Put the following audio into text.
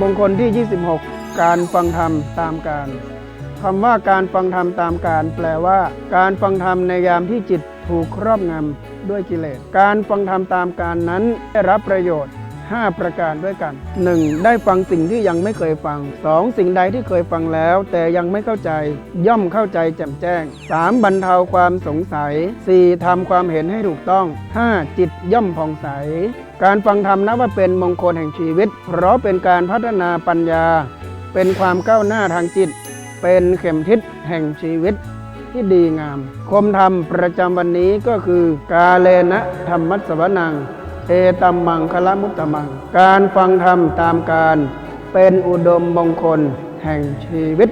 มงคลที่ 26 การฟังธรรมตามการคำว่าการฟังธรรมตามการ แปลว่า การฟังธรรมในยามที่จิตถูกครอบงำด้วยกิเลส การฟังธรรมตามการนั้นได้รับประโยชน์ 5 ประการด้วยกัน 1. ได้ฟังสิ่งที่ยังไม่เคยฟัง 2. สิ่งใดที่เคยฟังแล้ว แต่ยังไม่เข้าใจ ย่อมเข้าใจแจ่มแจ้ง 3. บรรเทาความสงสัย 4. ทำความเห็นให้ถูกต้อง 5. จิตย่อมผ่องใส การฟังธรรมนับว่าเป็นมงคลแห่งชีวิต เพราะเป็นการพัฒนาปัญญา เป็นความก้าวหน้าทางจิต เป็นเข็มทิศแห่งชีวิตที่ดีงาม คมธรรมประจำวันนี้ก็คือกาเลนะธรรมัสวนัง เอตัมมังคละมุตตมัง การฟังธรรมตามการเป็นอุดมมงคลแห่งชีวิต